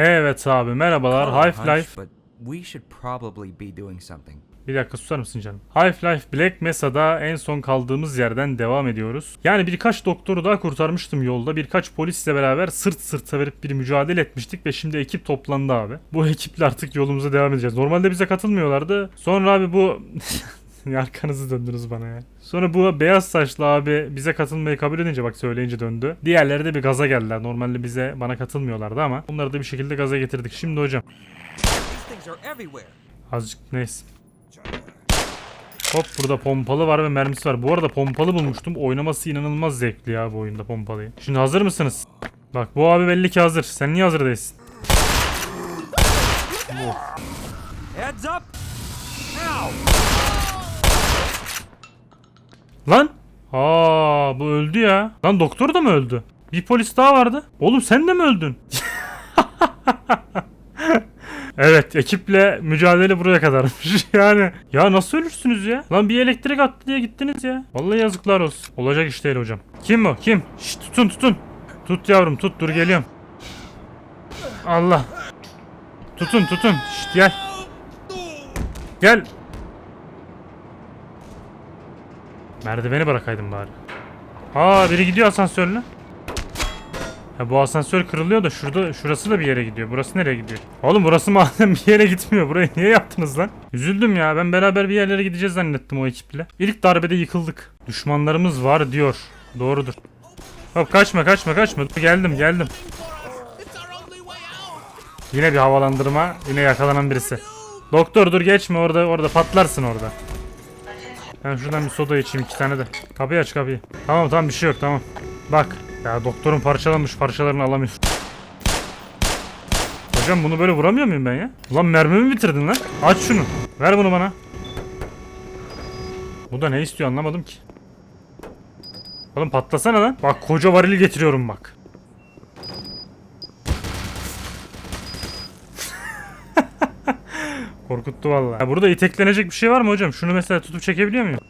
Evet abi merhabalar Half-Life. Bir dakika susar mısın canım? Half-Life Black Mesa'da en son kaldığımız yerden devam ediyoruz. Yani birkaç doktoru daha kurtarmıştım yolda. Birkaç polisle beraber sırt sırta verip bir mücadele etmiştik ve şimdi ekip toplandı abi. Bu ekiple artık yolumuza devam edeceğiz. Normalde bize katılmıyorlardı. Sonra abi bu... Arkanızı döndünüz bana ya. Sonra bu beyaz saçlı abi bize katılmayı kabul edince bak söyleyince döndü. Diğerleri de bir gaza geldiler. Normalde bize bana katılmıyorlardı ama bunları da bir şekilde gaza getirdik. Şimdi hocam. Azıcık neyse. Hop burada pompalı var ve mermisi var. Bu arada pompalı bulmuştum. Oynaması inanılmaz zevkli ya bu oyunda pompalıyı. Şimdi hazır mısınız? Bak bu abi belli ki hazır. Sen niye hazır değilsin? Heads up. Ow! Lan! Aa bu öldü ya. Lan doktor da mı öldü? Bir polis daha vardı. Oğlum sen de mi öldün? evet ekiple mücadele buraya kadarmış. yani ya nasıl ölürsünüz ya? Lan bir elektrik attı diye gittiniz ya. Vallahi yazıklar olsun. Olacak iş değil hocam. Kim bu? Kim? Şşt tutun tutun. Tut yavrum tut dur geliyorum. Allah. Tutun tutun. Şşt gel. Gel. Merdiveni bırakaydım bari. Aa biri gidiyor asansörle. Ha, bu asansör kırılıyor da şurada şurası da bir yere gidiyor. Burası nereye gidiyor? Oğlum burası madem bir yere gitmiyor. Burayı niye yaptınız lan? Üzüldüm ya. Ben beraber bir yerlere gideceğiz zannettim o ekiple. İlk darbede yıkıldık. Düşmanlarımız var diyor. Doğrudur. Hop kaçma kaçma kaçma. Geldim geldim. Yine bir havalandırma. Yine yakalanan birisi. Doktor dur geçme orada orada patlarsın orada. Ben şuradan bir soda içeyim iki tane de. Kapıyı aç kapıyı. Tamam tamam bir şey yok tamam. Bak. Ya doktorun parçalanmış parçalarını alamıyor. Hocam bunu böyle vuramıyor muyum ben ya? Ulan mermimi bitirdin lan. Aç şunu. Ver bunu bana. Bu da ne istiyor anlamadım ki. Oğlum patlasana lan. Bak koca varili getiriyorum bak. Korkuttu vallahi. Burada iteklenecek bir şey var mı hocam? Şunu mesela tutup çekebiliyor muyum?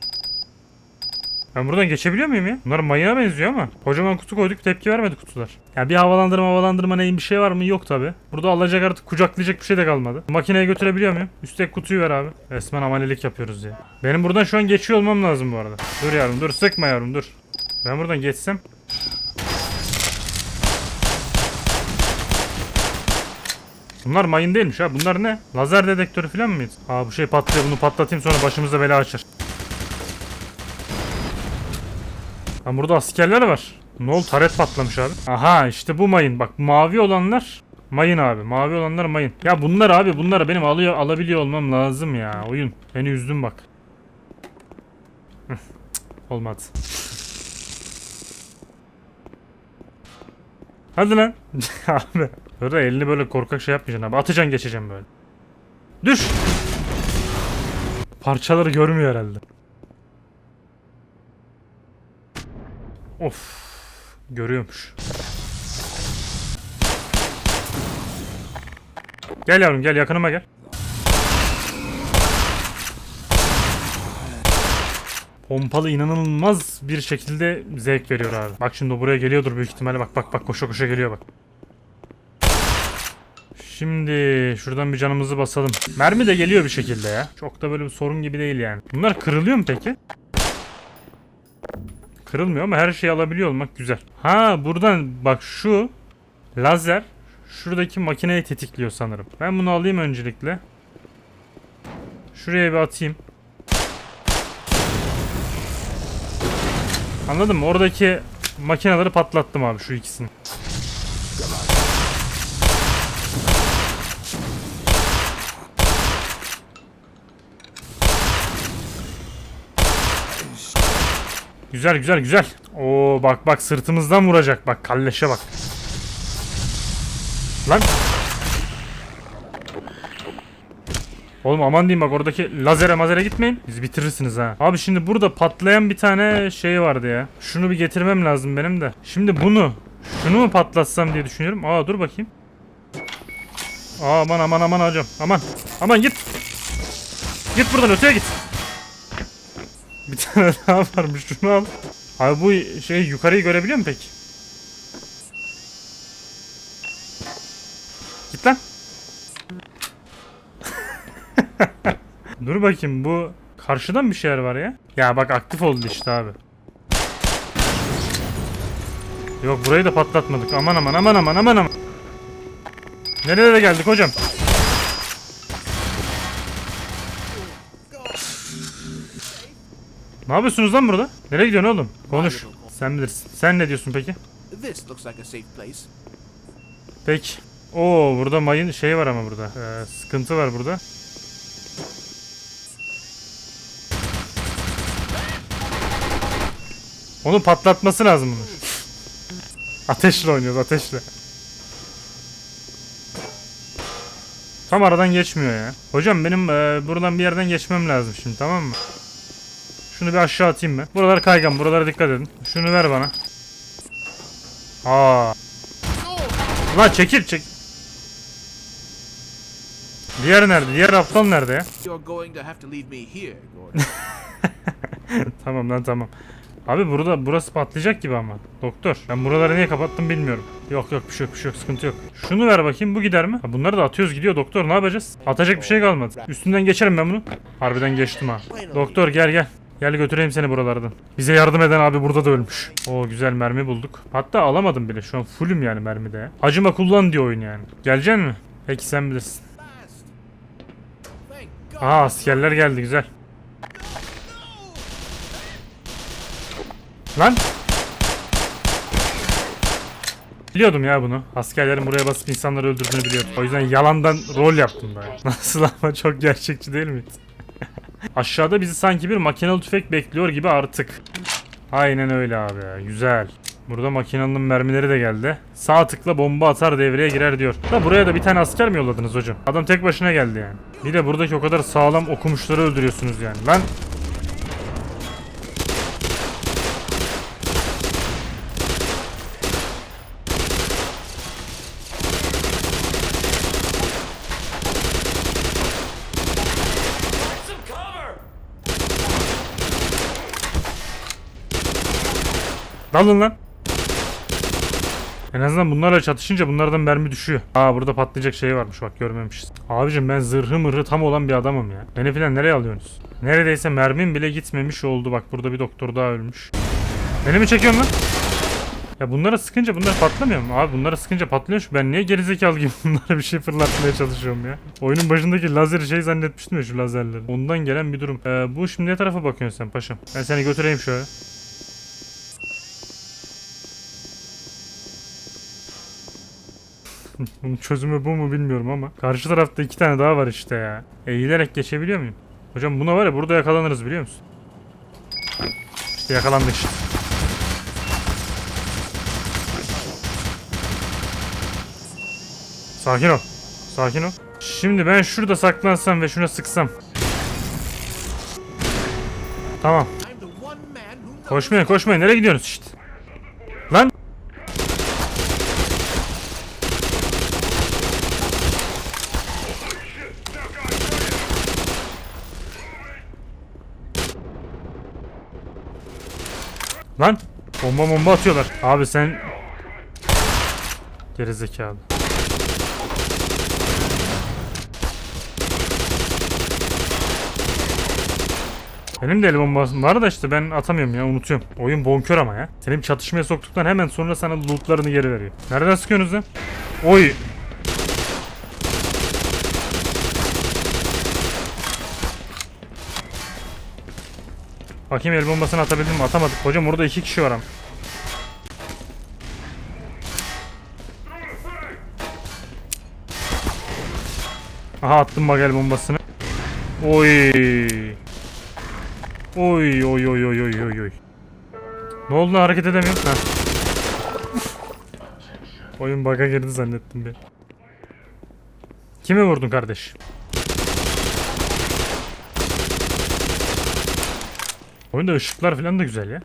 Ben buradan geçebiliyor muyum ya? Bunlar mayına benziyor ama. Kocaman kutu koyduk tepki vermedi kutular. Ya bir havalandırma havalandırma neyin bir şey var mı? Yok tabi. Burada alacak artık kucaklayacak bir şey de kalmadı. Makineye götürebiliyor muyum? Üstteki kutuyu ver abi. Resmen amelelik yapıyoruz ya. Benim buradan şu an geçiyor olmam lazım bu arada. Dur yavrum dur sıkma yavrum dur. Ben buradan geçsem. Bunlar mayın değilmiş ha. Bunlar ne? Lazer dedektörü falan mıydı? Aa bu şey patlıyor. Bunu patlatayım sonra başımıza bela açar. Ha burada askerler var. Ne oldu? Taret patlamış abi. Aha işte bu mayın. Bak mavi olanlar mayın abi. Mavi olanlar mayın. Ya bunlar abi bunları benim alıyor alabiliyor olmam lazım ya. Oyun. Beni üzdün bak. Olmadı. Hadi lan. abi. Böyle elini böyle korkak şey yapmayacaksın abi. Atacaksın geçeceğim böyle. Düş. Parçaları görmüyor herhalde. Of. Görüyormuş. Gel yavrum gel yakınıma gel. Pompalı inanılmaz bir şekilde zevk veriyor abi. Bak şimdi buraya geliyordur büyük ihtimalle. Bak bak bak koşa koşa geliyor bak. Şimdi şuradan bir canımızı basalım. Mermi de geliyor bir şekilde ya. Çok da böyle bir sorun gibi değil yani. Bunlar kırılıyor mu peki? Kırılmıyor ama her şeyi alabiliyor olmak güzel. Ha buradan bak şu lazer şuradaki makineyi tetikliyor sanırım. Ben bunu alayım öncelikle. Şuraya bir atayım. Anladın mı? Oradaki makineleri patlattım abi şu ikisini. Güzel güzel güzel. Oo bak bak sırtımızdan vuracak bak kalleşe bak. Lan. Oğlum aman diyeyim bak oradaki lazere mazere gitmeyin. Bizi bitirirsiniz ha. Abi şimdi burada patlayan bir tane şey vardı ya. Şunu bir getirmem lazım benim de. Şimdi bunu şunu mu patlatsam diye düşünüyorum. Aa dur bakayım. Aa, aman aman aman hocam. Aman. Aman git. Git buradan öteye git. Bir tane daha varmış şunu al. Abi bu şey yukarıyı görebiliyor mu peki? Git lan. Dur bakayım bu karşıdan bir şeyler var ya. Ya bak aktif oldu işte abi. Yok burayı da patlatmadık. Aman aman aman aman aman aman. Nerelere geldik hocam? Ne yapıyorsunuz lan burada? Nereye gidiyorsun oğlum? Konuş. Sen bilirsin. Sen ne diyorsun peki? Peki. Oo burada mayın şey var ama burada. Ee, sıkıntı var burada. Onu patlatması lazım bunu. Ateşle oynuyoruz ateşle. Tam aradan geçmiyor ya. Hocam benim e, buradan bir yerden geçmem lazım şimdi tamam mı? Şunu bir aşağı atayım ben. Buralar kaygan buralara dikkat edin. Şunu ver bana. Aa. Lan çekil çek. Diğer nerede? Diğer aptal nerede ya? Tamam lan tamam. Abi burada burası patlayacak gibi ama. Doktor. Ben buraları niye kapattım bilmiyorum. Yok yok bir şey yok bir şey yok sıkıntı yok. Şunu ver bakayım bu gider mi? Ha, bunları da atıyoruz gidiyor doktor ne yapacağız? Atacak bir şey kalmadı. Üstünden geçerim ben bunu. Harbiden geçtim ha. Doktor gel gel. Gel götüreyim seni buralardan. Bize yardım eden abi burada da ölmüş. O güzel mermi bulduk. Hatta alamadım bile. Şu an fullüm yani mermide. Acıma kullan diyor oyun yani. Geleceksin mi? Peki sen bilirsin. Aa askerler geldi güzel. Lan. Biliyordum ya bunu. Askerlerin buraya basıp insanları öldürdüğünü biliyordum. O yüzden yalandan rol yaptım ben. Nasıl ama çok gerçekçi değil mi? Aşağıda bizi sanki bir makinalı tüfek bekliyor gibi artık. Aynen öyle abi. Güzel. Burada makinalının mermileri de geldi. Sağ tıkla bomba atar devreye girer diyor. Da buraya da bir tane asker mi yolladınız hocam? Adam tek başına geldi yani. Bir de buradaki o kadar sağlam okumuşları öldürüyorsunuz yani. Lan Dalın lan. En azından bunlarla çatışınca bunlardan mermi düşüyor. Aa burada patlayacak şey varmış bak görmemişiz. Abicim ben zırhı mırhı tam olan bir adamım ya. Beni filan nereye alıyorsunuz? Neredeyse mermim bile gitmemiş oldu. Bak burada bir doktor daha ölmüş. Beni mi çekiyorsun lan? Ya bunlara sıkınca bunlar patlamıyor mu? Abi bunlara sıkınca patlıyor şu. Ben niye gerizekalı gibi bunlara bir şey fırlatmaya çalışıyorum ya? Oyunun başındaki lazeri şey zannetmiştim ya şu lazerleri. Ondan gelen bir durum. Ee, bu şimdi ne tarafa bakıyorsun sen paşam? Ben seni götüreyim şöyle. Bunun çözümü bu mu bilmiyorum ama. Karşı tarafta iki tane daha var işte ya. Eğilerek geçebiliyor muyum? Hocam buna var ya burada yakalanırız biliyor musun? İşte yakalandık işte. Sakin ol. Sakin ol. Şimdi ben şurada saklansam ve şuna sıksam. Tamam. Koşmayın koşmayın. Nereye gidiyorsunuz işte? Lan. Lan. Bomba bomba atıyorlar. Abi sen... Gerizekalı. Benim de el bombası var da işte ben atamıyorum ya unutuyorum. Oyun bonkör ama ya. Senin çatışmaya soktuktan hemen sonra sana lootlarını geri veriyor. Nereden sıkıyorsunuz lan? Oy. Bakayım el bombasını atabildim mi? Atamadık. Hocam orada iki kişi var ama. Aha attım bak el bombasını. Oy. Oy oy oy oy oy oy oy. Ne oldu hareket edemiyorum. Ha. Oyun bug'a girdi zannettim bir. Kimi vurdun kardeş? Oyunda ışıklar falan da güzel ya.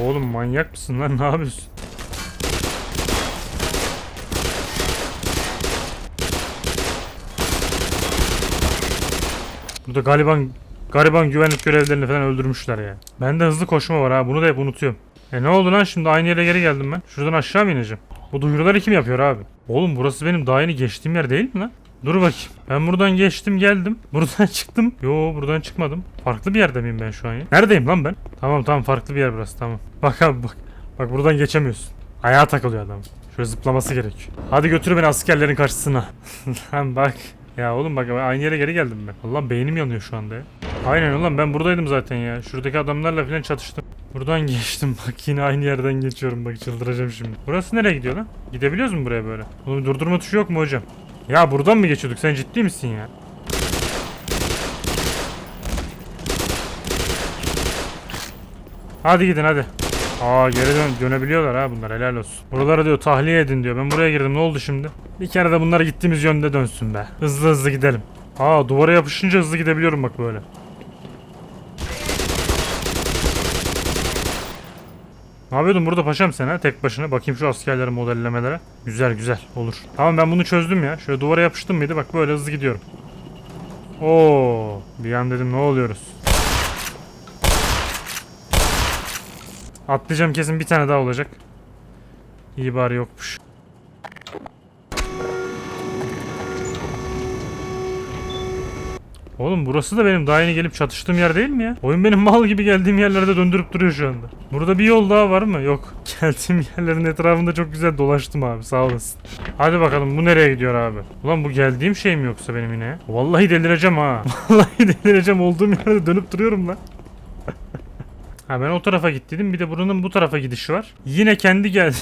Oğlum manyak mısın lan ne yapıyorsun? Burada galiban gariban güvenlik görevlilerini falan öldürmüşler ya. Bende hızlı koşma var ha bunu da hep unutuyorum. E ne oldu lan şimdi aynı yere geri geldim ben. Şuradan aşağı mı ineceğim? Bu duyuruları kim yapıyor abi? Oğlum burası benim daha yeni geçtiğim yer değil mi lan? Dur bakayım. Ben buradan geçtim geldim. Buradan çıktım. Yo buradan çıkmadım. Farklı bir yerde miyim ben şu an ya? Neredeyim lan ben? Tamam tamam farklı bir yer burası tamam. Bak abi bak. Bak buradan geçemiyorsun. Ayağa takılıyor adam. Şöyle zıplaması gerekiyor. Hadi götür beni askerlerin karşısına. lan bak. Ya oğlum bak aynı yere geri geldim ben. Allah beynim yanıyor şu anda ya. Aynen ulan ben buradaydım zaten ya. Şuradaki adamlarla falan çatıştım. Buradan geçtim bak yine aynı yerden geçiyorum bak çıldıracağım şimdi. Burası nereye gidiyor lan? Gidebiliyoruz mu buraya böyle? Bunun durdurma tuşu yok mu hocam? Ya buradan mı geçiyorduk sen ciddi misin ya? Hadi gidin hadi. Aa geri dön dönebiliyorlar ha bunlar helal olsun. Buraları diyor tahliye edin diyor. Ben buraya girdim ne oldu şimdi? Bir kere de bunlar gittiğimiz yönde dönsün be. Hızlı hızlı gidelim. Aa duvara yapışınca hızlı gidebiliyorum bak böyle. Ne yapıyordun burada paşam sen ha tek başına? Bakayım şu askerlerin modellemelere. Güzel güzel olur. Tamam ben bunu çözdüm ya. Şöyle duvara yapıştım mıydı? Bak böyle hızlı gidiyorum. Oo, bir an dedim ne oluyoruz? Atlayacağım kesin bir tane daha olacak. İyi bari yokmuş. Oğlum burası da benim daha yeni gelip çatıştığım yer değil mi ya? Oyun benim mal gibi geldiğim yerlerde döndürüp duruyor şu anda. Burada bir yol daha var mı? Yok. Geldiğim yerlerin etrafında çok güzel dolaştım abi sağ olasın. Hadi bakalım bu nereye gidiyor abi? Ulan bu geldiğim şey mi yoksa benim yine? Vallahi delireceğim ha. Vallahi delireceğim olduğum yerde dönüp duruyorum lan. Ha ben o tarafa gittiydim. Bir de buranın bu tarafa gidişi var. Yine kendi geldi.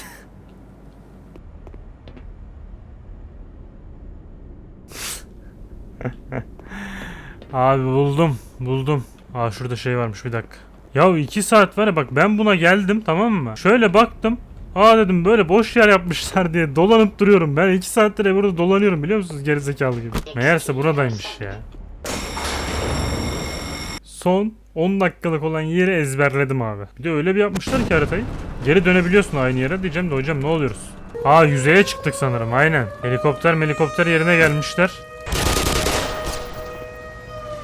Abi buldum. Buldum. Aa şurada şey varmış bir dakika. Ya iki saat var ya bak ben buna geldim tamam mı? Şöyle baktım. Aa dedim böyle boş yer yapmışlar diye dolanıp duruyorum. Ben iki saattir burada dolanıyorum biliyor musunuz gerizekalı gibi. Meğerse buradaymış ya. Son 10 dakikalık olan yeri ezberledim abi. Bir de öyle bir yapmışlar ki haritayı. Geri dönebiliyorsun aynı yere diyeceğim de hocam ne oluyoruz? Aa yüzeye çıktık sanırım aynen. Helikopter helikopter yerine gelmişler.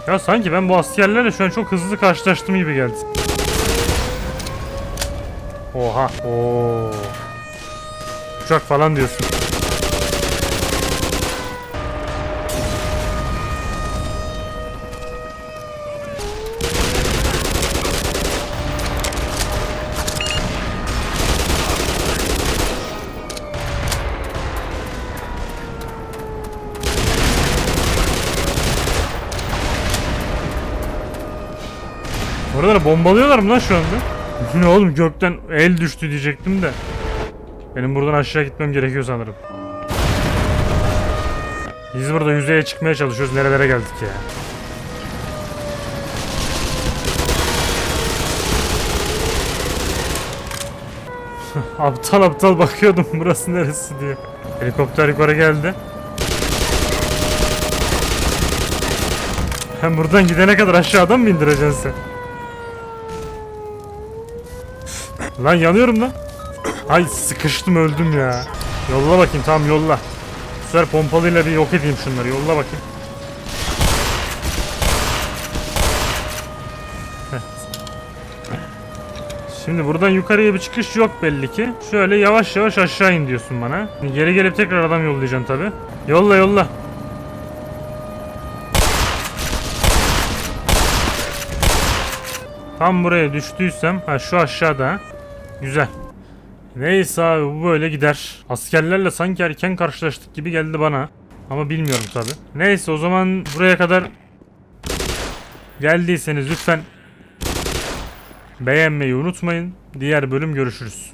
Ya sanki ben bu askerlerle şu an çok hızlı karşılaştım gibi geldi. Oha. Oo. Uçak falan diyorsun. Oraları bombalıyorlar mı lan şu anda? ne oğlum gökten el düştü diyecektim de. Benim buradan aşağı gitmem gerekiyor sanırım. Biz burada yüzeye çıkmaya çalışıyoruz. Nerelere geldik ya? aptal aptal bakıyordum burası neresi diye. Helikopter yukarı geldi. Hem buradan gidene kadar aşağıdan mı indireceksin sen? Lan yanıyorum lan. Ay sıkıştım öldüm ya. Yolla bakayım tamam yolla. Bu sefer pompalıyla bir yok edeyim şunları yolla bakayım. Şimdi buradan yukarıya bir çıkış yok belli ki. Şöyle yavaş yavaş aşağı in diyorsun bana. Geri gelip tekrar adam yollayacaksın tabi. Yolla yolla. Tam buraya düştüysem ha şu aşağıda. Güzel. Neyse abi bu böyle gider. Askerlerle sanki erken karşılaştık gibi geldi bana. Ama bilmiyorum tabi. Neyse o zaman buraya kadar geldiyseniz lütfen beğenmeyi unutmayın. Diğer bölüm görüşürüz.